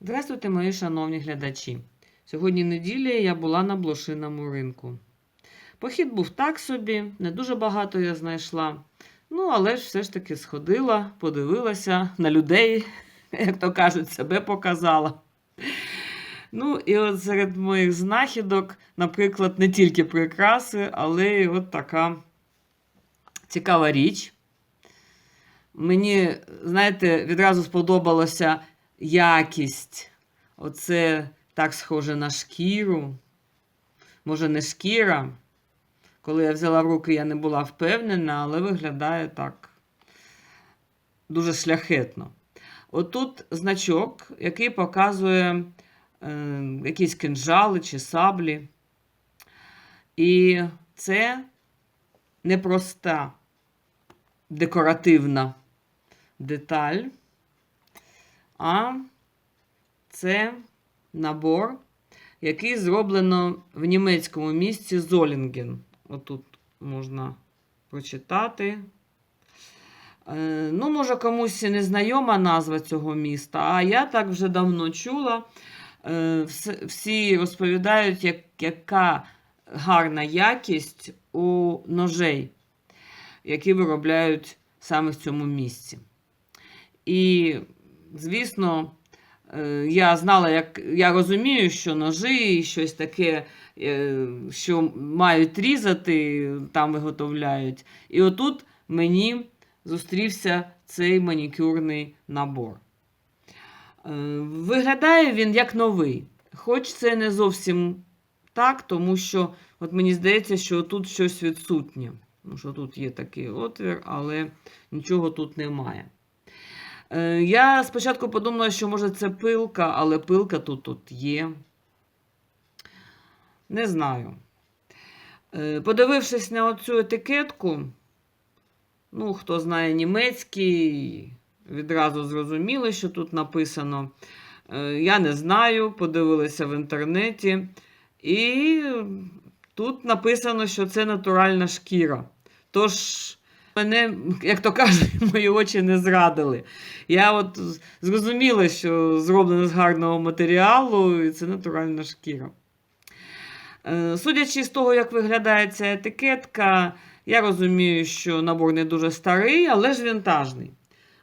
Здравствуйте, мої шановні глядачі. Сьогодні неділя я була на блошиному ринку. Похід був так собі, не дуже багато я знайшла. Ну, але ж все ж таки сходила, подивилася на людей, як то кажуть, себе показала. Ну, і от серед моїх знахідок, наприклад, не тільки прикраси, але й от така цікава річ. Мені, знаєте, відразу сподобалося якість. Оце так схоже на шкіру. Може, не шкіра. Коли я взяла в руки, я не була впевнена, але виглядає так дуже шляхетно. Отут значок, який показує е, якісь кинжали чи саблі. І це непроста декоративна деталь, а це набор, який зроблено в німецькому місті Золінген. Отут можна прочитати. Е, Ну, може, комусь незнайома назва цього міста, а я так вже давно чула. Е, Всі розповідають, як, яка гарна якість у ножей, які виробляють саме в цьому місці. І, звісно, е, я знала, як я розумію, що ножі і щось таке, е, що мають різати, там виготовляють. І отут мені зустрівся цей манікюрний набор. Е, Виглядає він як новий, хоч це не зовсім так, тому що от мені здається, що тут щось відсутнє. Тому що тут є такий отвір, але нічого тут немає. Е, Я спочатку подумала, що може це пилка, але пилка тут, тут є. Не знаю. Е, Подивившись на оцю етикетку, ну, хто знає німецький, відразу зрозуміли, що тут написано. Е, Я не знаю, подивилася в інтернеті. І тут написано, що це натуральна шкіра. Тож, мене, як то кажуть, мої очі не зрадили. Я от зрозуміла, що зроблено з гарного матеріалу, і це натуральна шкіра. Е, Судячи з того, як виглядає ця етикетка, я розумію, що набор не дуже старий, але ж вінтажний.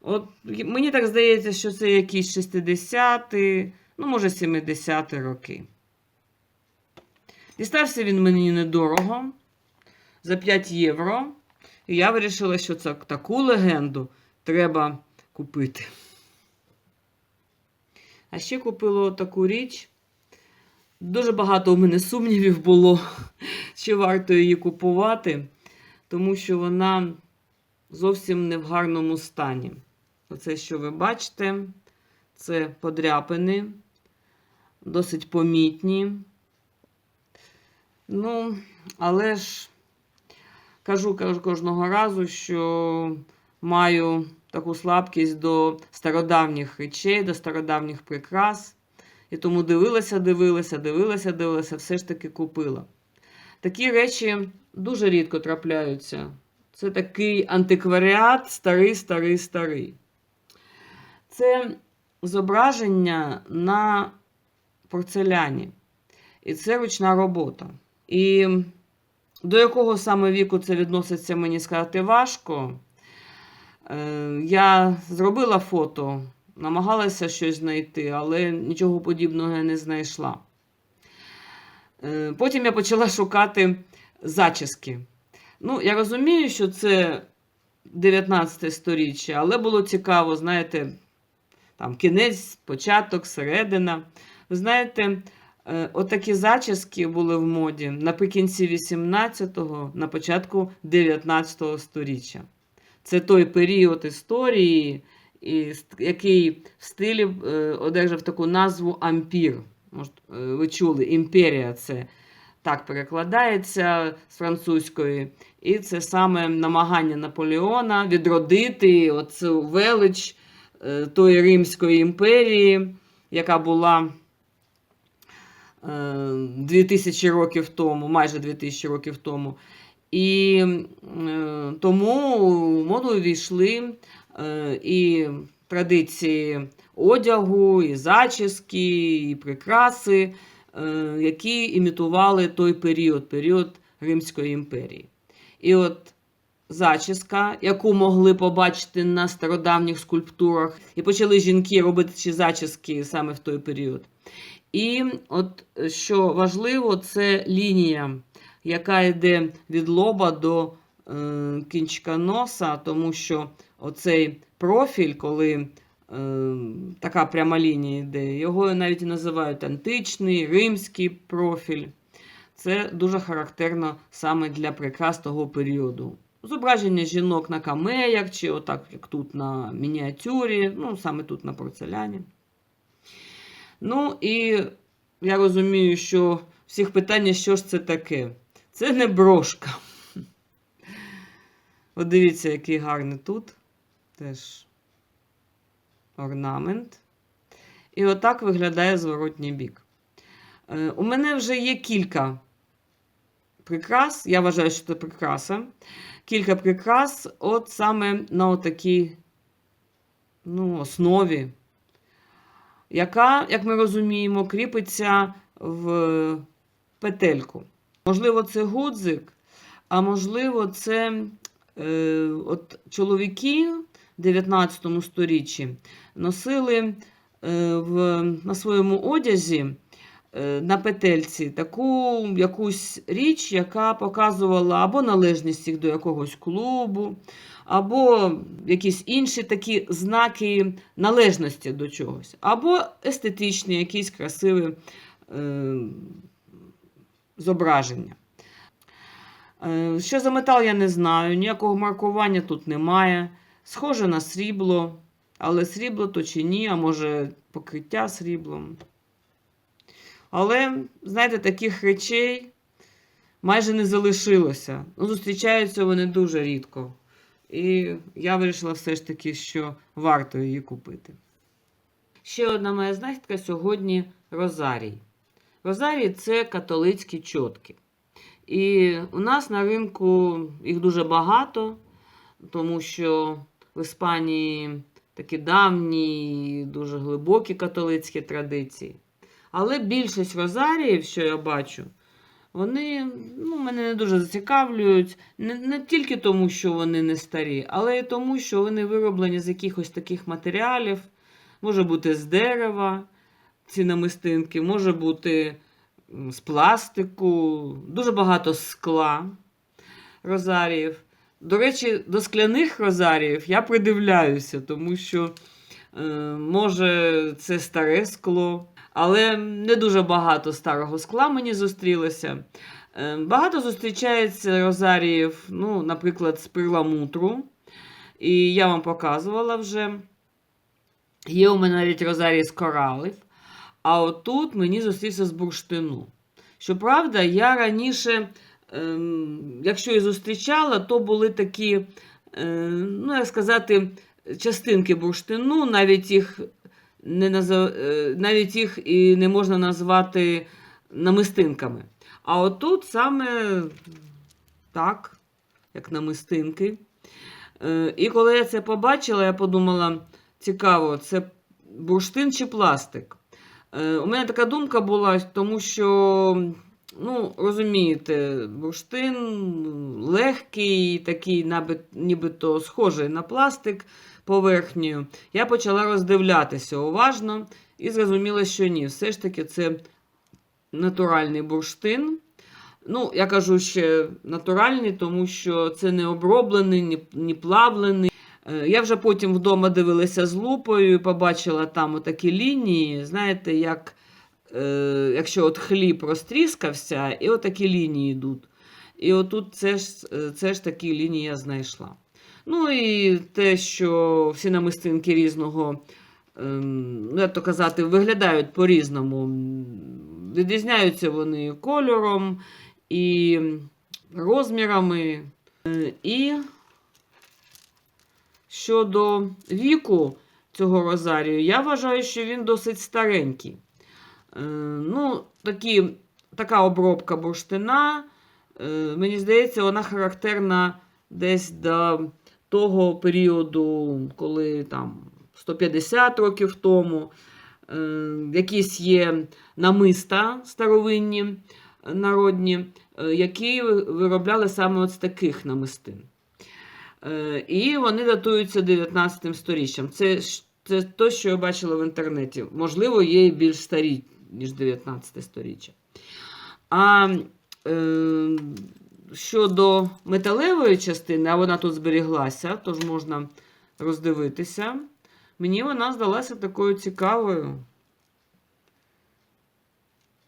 От мені так здається, що це якісь 60-ті, ну, може, 70-ті роки. Дістався він мені недорого за 5 євро. І я вирішила, що це таку легенду треба купити. А ще купила таку річ. Дуже багато у мене сумнівів було, чи варто її купувати, тому що вона зовсім не в гарному стані. Оце, що ви бачите, це подряпини, досить помітні. Ну, але ж кажу, кожного разу, що маю таку слабкість до стародавніх речей, до стародавніх прикрас. І тому дивилася, дивилася, дивилася, дивилася, все ж таки купила. Такі речі дуже рідко трапляються. Це такий антикваріат, старий, старий, старий. Це зображення на порцеляні. І це ручна робота. І до якого саме віку це відноситься, мені сказати важко. Е, Я зробила фото, намагалася щось знайти, але нічого подібного я не знайшла. Е, Потім я почала шукати зачіски. Ну, я розумію, що це 19 сторіччя, але було цікаво, знаєте, там кінець, початок, середина. Ви знаєте, отакі зачіски були в моді наприкінці 18-го, на початку 19-го сторіччя. Це той період історії, який в стилі е, одержав таку назву ампір. Е, ви чули, імперія це так перекладається з французької. І це саме намагання Наполеона відродити оцю велич е, тої Римської імперії, яка була е, 2000 років тому, майже 2000 років тому. І е, тому в моду увійшли е, і традиції одягу, і зачіски, і прикраси, е, які імітували той період, період Римської імперії. І от зачіска, яку могли побачити на стародавніх скульптурах, і почали жінки робити ці зачіски саме в той період. І от е, що важливо, це лінія, яка йде від лоба до е, кінчика носа, тому що оцей профіль, коли е, така пряма лінія йде, його навіть і називають античний, римський профіль. Це дуже характерно саме для прикрас того періоду. Зображення жінок на камеях, чи отак, як тут на мініатюрі, ну, саме тут на порцеляні. Ну, і я розумію, що всіх питання, що ж це таке? Це не брошка. От дивіться, який гарний тут. Теж орнамент. І отак виглядає зворотній бік. Е, У мене вже є кілька прикрас. Я вважаю, що це прикраса. Кілька прикрас, от саме на отакій ну, основі, яка, як ми розуміємо, кріпиться в петельку. Можливо, це гудзик, а можливо, це е, от чоловіки в 19 сторіччі носили е, в, на своєму одязі е, на петельці таку якусь річ, яка показувала або належність їх до якогось клубу, або якісь інші такі знаки належності до чогось, або естетичні, якісь красиві е, зображення. Е, Що за метал, я не знаю, ніякого маркування тут немає. Схоже на срібло, але срібло то чи ні, а може покриття сріблом. Але, знаєте, таких речей майже не залишилося. Ну, зустрічаються вони дуже рідко. І я вирішила все ж таки, що варто її купити. Ще одна моя знахідка сьогодні Розарій. Розарій це католицькі чотки. І у нас на ринку їх дуже багато, тому що в Іспанії такі давні, дуже глибокі католицькі традиції. Але більшість розаріїв, що я бачу, вони ну, мене не дуже зацікавлюють. Не, не тільки тому, що вони не старі, але й тому, що вони вироблені з якихось таких матеріалів. Може бути з дерева, ці намистинки, може бути з пластику, дуже багато скла розаріїв. До речі, до скляних розаріїв я придивляюся, тому що, е, може, це старе скло, але не дуже багато старого скла мені зустрілося. Е, багато зустрічається розаріїв, ну, наприклад, з перламутру. І я вам показувала вже. Є у мене навіть розарій з коралів. А отут мені зустрівся з бурштину. Щоправда, я раніше, ем, якщо і зустрічала, то були такі, е, ну, як сказати, частинки бурштину, навіть їх не назив... е, навіть їх і не можна назвати намистинками. А отут саме так, як намистинки. Е, І коли я це побачила, я подумала, цікаво, це бурштин чи пластик. Е, У мене така думка була, тому що, ну, розумієте, бурштин легкий, такий, нібито схожий на пластик поверхнею. Я почала роздивлятися уважно і зрозуміла, що ні, все ж таки це натуральний бурштин. Ну, я кажу ще натуральний, тому що це не оброблений, ні плавлений. Е, Я вже потім вдома дивилася з лупою і побачила там отакі лінії. Знаєте, як е, якщо от хліб розтріскався, і отакі лінії йдуть. І отут це ж, е, це ж такі лінії я знайшла. Ну і те, що всі намистинки різного, ем, ну, як то казати, виглядають по-різному. Відрізняються вони кольором і розмірами. Е, І щодо віку цього розарію, я вважаю, що він досить старенький. Е, Ну, такі, така обробка бурштина, е, мені здається, вона характерна десь до того періоду, коли там 150 років тому. Е, Якісь є намиста старовинні е, народні, е, які виробляли саме от з таких намистин. І вони датуються 19 сторіччям. Це, це те, що я бачила в інтернеті. Можливо, є і більш старі, ніж 19 сторіччя. А е, щодо металевої частини, а вона тут зберіглася, тож можна роздивитися. Мені вона здалася такою цікавою.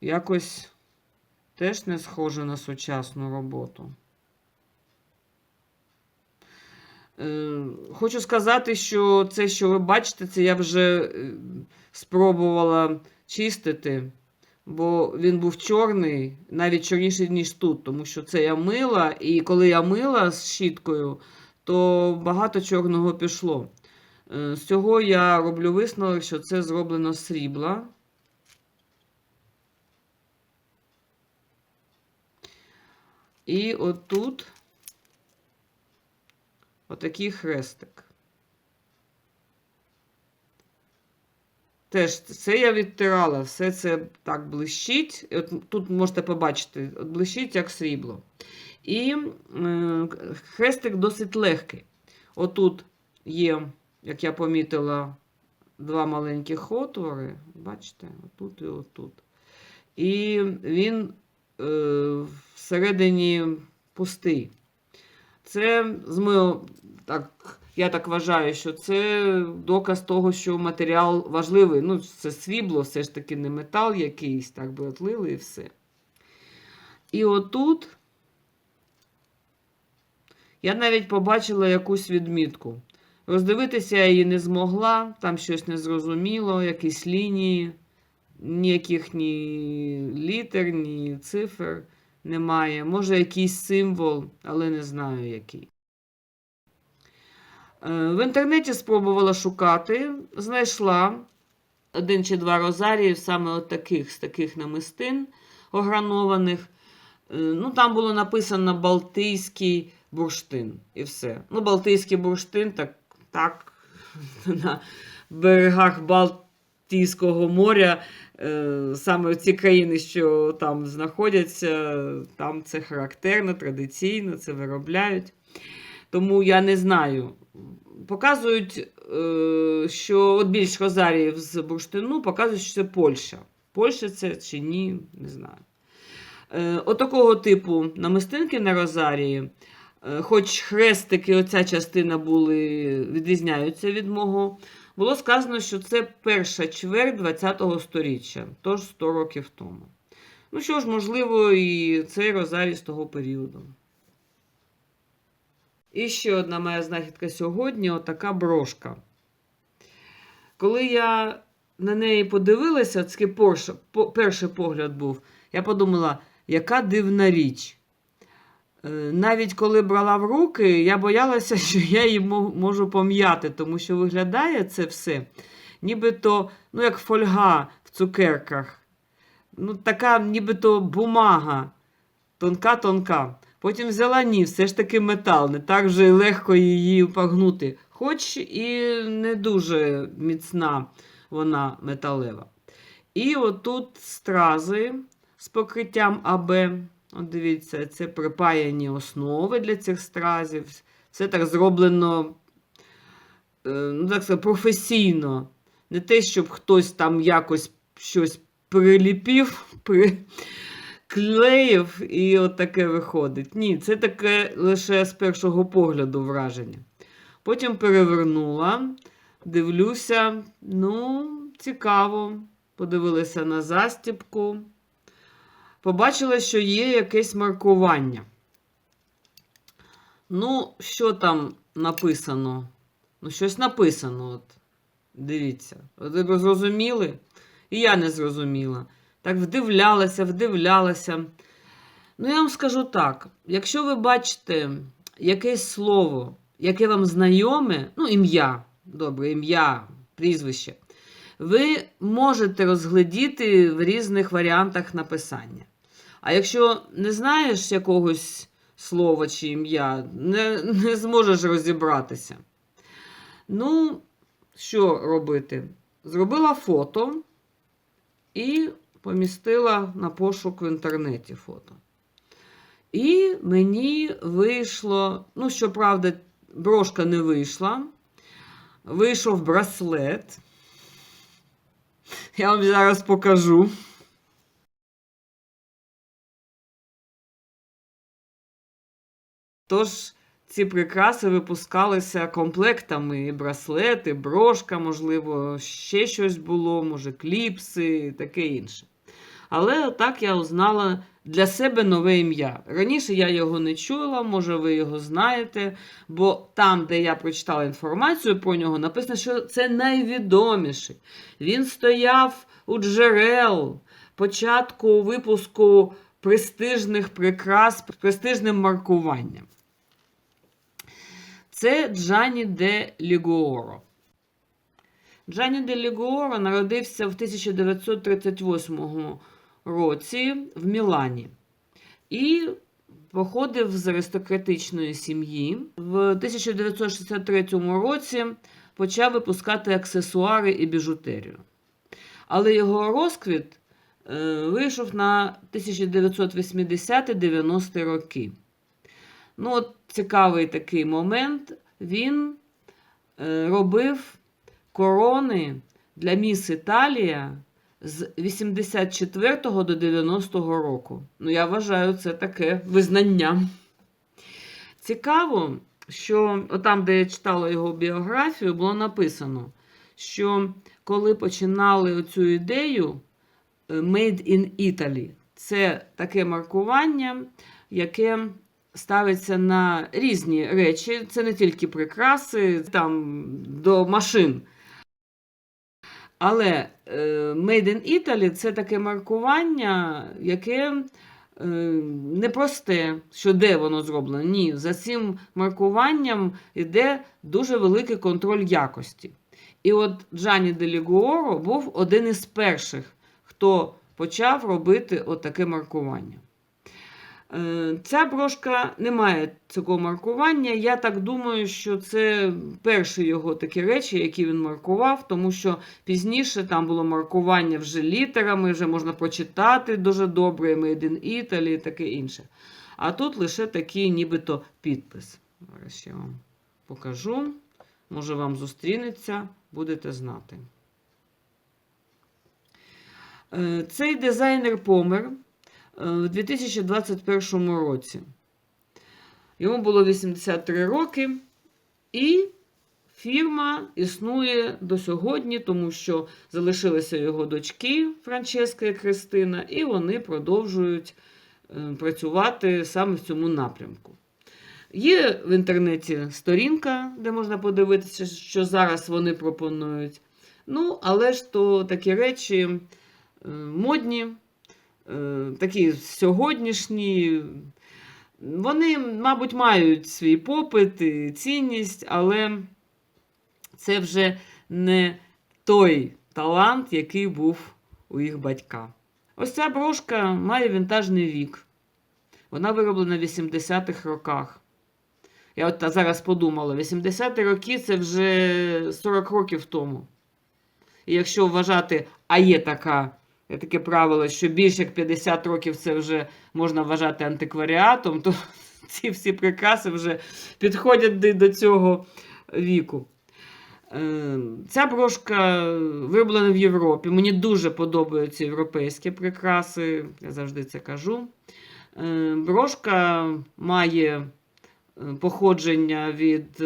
Якось теж не схоже на сучасну роботу. Е, Хочу сказати, що це, що ви бачите, це я вже е, спробувала чистити, бо він був чорний, навіть чорніший, ніж тут, тому що це я мила, і коли я мила з щіткою, то багато чорного пішло. Е, З цього я роблю висновок, що це зроблено з срібла. І отут отакий хрестик. Теж це я відтирала, все це так блищить. От тут можете побачити, от блищить як срібло. І е, хрестик досить легкий. Отут є, як я помітила, два маленьких отвори. Бачите, отут і отут. І він е, всередині пустий. Це з моєго, так, я так вважаю, що це доказ того, що матеріал важливий. Ну, це срібло, все ж таки не метал якийсь, так би отлили і все. І отут я навіть побачила якусь відмітку. Роздивитися я її не змогла, там щось незрозуміло, якісь лінії, ніяких ні літер, ні цифр немає. Може, якийсь символ, але не знаю який. Е, В інтернеті спробувала шукати, знайшла один чи два розарії саме от таких, з таких намистин огранованих. Е, Ну, там було написано Балтійський бурштин і все. Ну, Балтійський бурштин, так, так на берегах Балтійського моря, е, саме ці країни, що там знаходяться, там це характерно, традиційно, це виробляють. Тому я не знаю. Показують, е, що от більш розаріїв з бурштину показують, що це Польща. Польща це чи ні, не знаю. Е, Отакого типу намистинки на розарії, хоч хрестики, оця частина були, відрізняються від мого, було сказано, що це перша чверть ХХ століття, тож 100 років тому. Ну що ж, можливо, і цей розарій того періоду. І ще одна моя знахідка сьогодні отака брошка. Коли я на неї подивилася, по- перший погляд був, я подумала, яка дивна річ. Е, Навіть коли брала в руки, я боялася, що я її можу пом'яти, тому що виглядає це все, нібито, ну, як фольга в цукерках. Ну, така нібито бумага, тонка-тонка. Потім взяла ні, все ж таки метал, не так вже й легко її погнути. Хоч і не дуже міцна вона металева. І отут стрази з покриттям АБ. От дивіться, це припаяні основи для цих стразів. Це так зроблено е, ну, так сказати, професійно. Не те, щоб хтось там якось щось приліпів, приклеїв і от таке виходить. Ні, це таке лише з першого погляду враження. Потім перевернула, дивлюся, ну, цікаво. Подивилася на застіпку. Побачила, що є якесь маркування. Ну, що там написано? Ну, щось написано. От. Дивіться. Ви зрозуміли? І я не зрозуміла. Так вдивлялася, вдивлялася. Ну, я вам скажу так: якщо ви бачите якесь слово, яке вам знайоме, ну, ім'я, добре, ім'я, прізвище, ви можете розглядіти в різних варіантах написання. А якщо не знаєш якогось слова чи ім'я, не, не зможеш розібратися. Ну, що робити? Зробила фото і помістила на пошук в інтернеті фото. І мені вийшло, ну, щоправда, брошка не вийшла. Вийшов браслет. Я вам зараз покажу. Тож, ці прикраси випускалися комплектами, і браслети, брошка, можливо, ще щось було, може, кліпси, таке інше. Але так я узнала для себе нове ім'я. Раніше я його не чула, може, ви його знаєте, бо там, де я прочитала інформацію про нього, написано, що це найвідоміший. Він стояв у джерел початку випуску престижних прикрас, престижним маркуванням. Це Джані де Лігуоро. Джані де Лігуоро народився в 1938 році в Мілані і походив з аристократичної сім'ї. В 1963 році почав випускати аксесуари і біжутерію. Але його розквіт е, вийшов на 1980-90 роки. Ну, от цікавий такий момент. Він е, робив корони для міс Італія з 84 до 90 року. Ну, я вважаю, це таке визнання. Цікаво, що там, де я читала його біографію, було написано, що коли починали цю ідею е, Made in Italy, це таке маркування, яке ставиться на різні речі. Це не тільки прикраси, там до машин. Але е, Made in Italy це таке маркування, яке е, непросте, що де воно зроблено. Ні, за цим маркуванням йде дуже великий контроль якості. І от Джані Делігуоро був один із перших, хто почав робити отаке маркування. Е, Ця брошка не має цього маркування. Я так думаю, що це перші його такі речі, які він маркував, тому що пізніше там було маркування вже літерами, вже можна прочитати дуже добре, Made in Italy і таке інше. А тут лише такий нібито підпис. Зараз я вам покажу. Може, вам зустрінеться, будете знати. Е, Цей дизайнер помер в 2021 році. Йому було 83 роки, і фірма існує до сьогодні, тому що залишилися його дочки Франческа і Кристина, і вони продовжують е, працювати саме в цьому напрямку. Є в інтернеті сторінка, де можна подивитися, що зараз вони пропонують. Ну, але ж то такі речі е, модні. Е, такі сьогоднішні, вони, мабуть, мають свій попит і цінність, але це вже не той талант, який був у їх батька. Ось ця брошка має вінтажний вік. Вона вироблена в 80-х роках. Я от зараз подумала: 80-ті роки це вже 40 років тому. І якщо вважати, а є така Є таке правило, що більше як 50 років це вже можна вважати антикваріатом, то ці всі прикраси вже підходять до цього віку. Е, ця брошка вироблена в Європі. Мені дуже подобаються європейські прикраси, я завжди це кажу. Е, брошка має е, походження від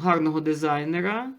гарного дизайнера,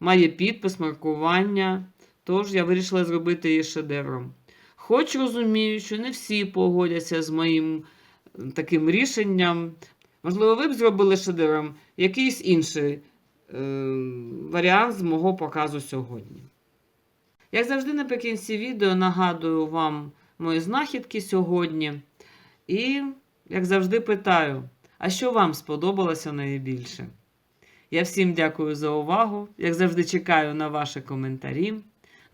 має підпис, маркування. Тож я вирішила зробити її шедевром. Хоч розумію, що не всі погодяться з моїм таким рішенням. Можливо, ви б зробили шедевром якийсь інший е, варіант з мого показу сьогодні. Як завжди, наприкінці відео нагадую вам мої знахідки сьогодні. І, як завжди, питаю, а що вам сподобалося найбільше? Я всім дякую за увагу. Як завжди, чекаю на ваші коментарі.